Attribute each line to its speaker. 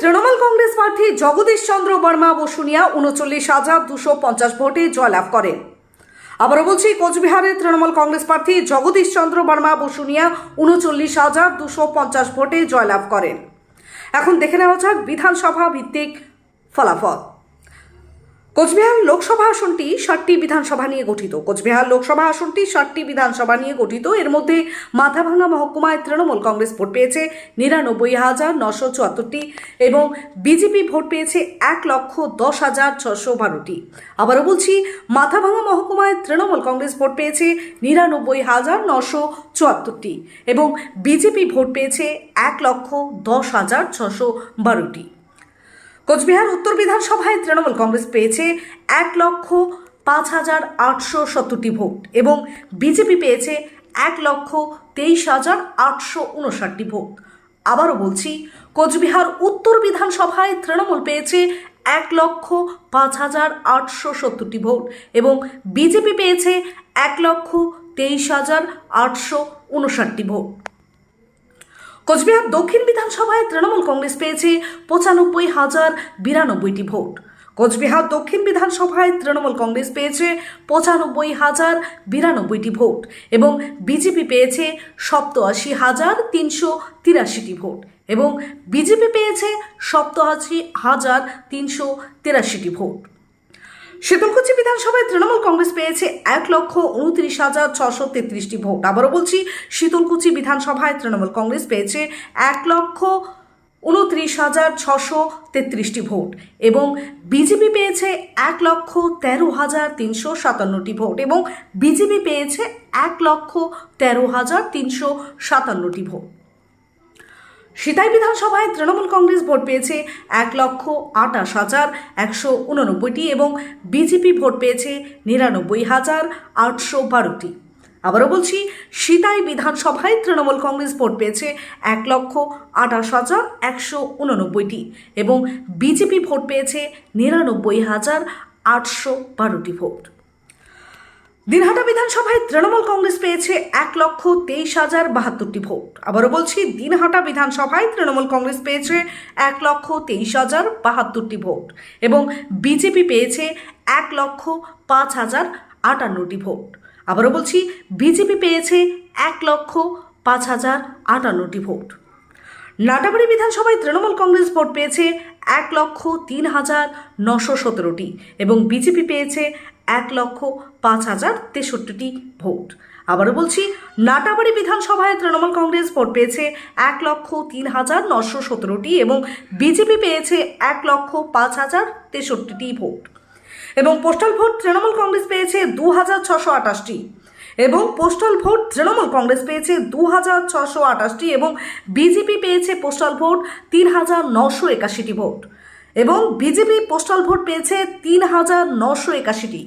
Speaker 1: তৃণমূল কংগ্রেস প্রার্থী জগদীশ চন্দ্র বর্মা বসুনিয়া উনচল্লিশ হাজার দুশো পঞ্চাশ ভোটে জয়লাভ করেন। আবারও বলছি, কোচবিহারের তৃণমূল কংগ্রেস প্রার্থী জগদীশ চন্দ্র বর্মা বসুনিয়া উনচল্লিশ হাজার দুশো পঞ্চাশ ভোটে জয়লাভ করেন। এখন দেখে নেওয়া যাক বিধানসভা ভিত্তিক ফলাফল। কোচবিহার লোকসভা আসনটি ষাটটি বিধানসভা নিয়ে গঠিত। কোচবিহার লোকসভা আসনটি ষাটটি বিধানসভা নিয়ে গঠিত। এর মধ্যে মাথাভাঙা মহকুমায় তৃণমূল কংগ্রেস ভোট পেয়েছে নিরানব্বই হাজার নশো চুয়াত্তরটি এবং বিজেপি ভোট পেয়েছে এক লক্ষ দশ হাজার ছশো বারোটি। আবারও বলছি, মাথাভাঙা মহকুমায় তৃণমূল কংগ্রেস ভোট পেয়েছে নিরানব্বই হাজার নশো চুয়াত্তরটি এবং বিজেপি ভোট পেয়েছে এক লক্ষ দশ হাজার ছশো বারোটি। কোচবিহার উত্তর বিধানসভায় তৃণমূল কংগ্রেস পেয়েছে এক লক্ষ পাঁচ হাজার আটশো সত্তরটি ভোট এবং বিজেপি পেয়েছে এক লক্ষ তেইশ হাজার আটশো উনষাটটি ভোট। আবারও বলছি, কোচবিহার উত্তর বিধানসভায় তৃণমূল পেয়েছে এক লক্ষ পাঁচ হাজার আটশো সত্তরটি ভোট এবং বিজেপি পেয়েছে এক লক্ষ তেইশ হাজার আটশো উনষাটটি ভোট। কোচবিহার দক্ষিণ বিধানসভায় তৃণমূল কংগ্রেস পেয়েছে পঁচানব্বই হাজার বিরানব্বইটি ভোট। কোচবিহার দক্ষিণ বিধানসভায় তৃণমূল কংগ্রেস পেয়েছে পঁচানব্বই হাজার বিরানব্বইটি ভোট এবং বিজেপি পেয়েছে সপ্তআশি হাজার তিনশো তিরাশিটি ভোট এবং বিজেপি পেয়েছে সপ্তআশি হাজার তিনশো তিরাশিটি ভোট। শীতলকুচি বিধানসভায় তৃণমূল কংগ্রেস পেয়েছে এক লক্ষ উনত্রিশ হাজার ছশো তেত্রিশটি ভোট। আবারও বলছি, শীতলকুচি বিধানসভায় তৃণমূল কংগ্রেস পেয়েছে এক লক্ষ উনত্রিশ হাজার ছশো তেত্রিশটি ভোট এবং বিজেপি পেয়েছে এক লক্ষ তেরো হাজার তিনশো সাতান্নটি ভোট এবং বিজেপি পেয়েছে এক লক্ষ তেরো হাজার তিনশো সাতান্নটি ভোট। সিতাই বিধানসভায় তৃণমূল কংগ্রেস ভোট পেয়েছে এক লক্ষ আটাশ হাজার একশো উননব্বইটি এবং বিজেপি ভোট পেয়েছে নিরানব্বই হাজার আটশো বারোটি। আবারও বলছি, সিতাই বিধানসভায় তৃণমূল কংগ্রেস ভোট পেয়েছে এক লক্ষ আটাশ হাজার একশো উননব্বইটি এবং বিজেপি ভোট পেয়েছে নিরানব্বই হাজার আটশো বারোটি ভোট। দিনহাটা বিধানসভায় তৃণমূল কংগ্রেস পেয়েছে এক লক্ষ তেইশ হাজার বাহাত্তরটি ভোট। আবারও বলছি, দিনহাটা বিধানসভায় তৃণমূল কংগ্রেস পেয়েছে এক লক্ষ তেইশ হাজার বাহাত্তরটি ভোট এবং বিজেপি পেয়েছে এক লক্ষ পাঁচ হাজার আটান্নটি ভোট। আবারও বলছি, বিজেপি পেয়েছে এক লক্ষ পাঁচ হাজার আটান্নটি ভোট। নাটাবাড়ি বিধানসভায় তৃণমূল কংগ্রেস ভোট পেয়েছে এক লক্ষ তিন হাজার নশো সতেরোটি এবং বিজেপি পেয়েছে এক লক্ষ পাঁচ হাজার তেষট্টিটি ভোট। আবারও বলছি, নাটাবাড়ি বিধানসভায় তৃণমূল কংগ্রেস ভোট পেয়েছে এক লক্ষ তিন হাজার নশো সতেরোটি এবং বিজেপি পেয়েছে এক লক্ষ পাঁচ হাজার তেষট্টিটি ভোট। এবং পোস্টাল ভোট তৃণমূল কংগ্রেস পেয়েছে দু হাজার ছশো আটাশটি এবং পোস্টাল ভোট তৃণমূল কংগ্রেস পেয়েছে দু হাজার ছশো আটাশটি এবং বিজেপি পেয়েছে পোস্টাল ভোট তিন হাজার নশো একাশিটি ভোট এবং বিজেপি পোস্টাল ভোট পেয়েছে তিন হাজার নশো একাশিটি।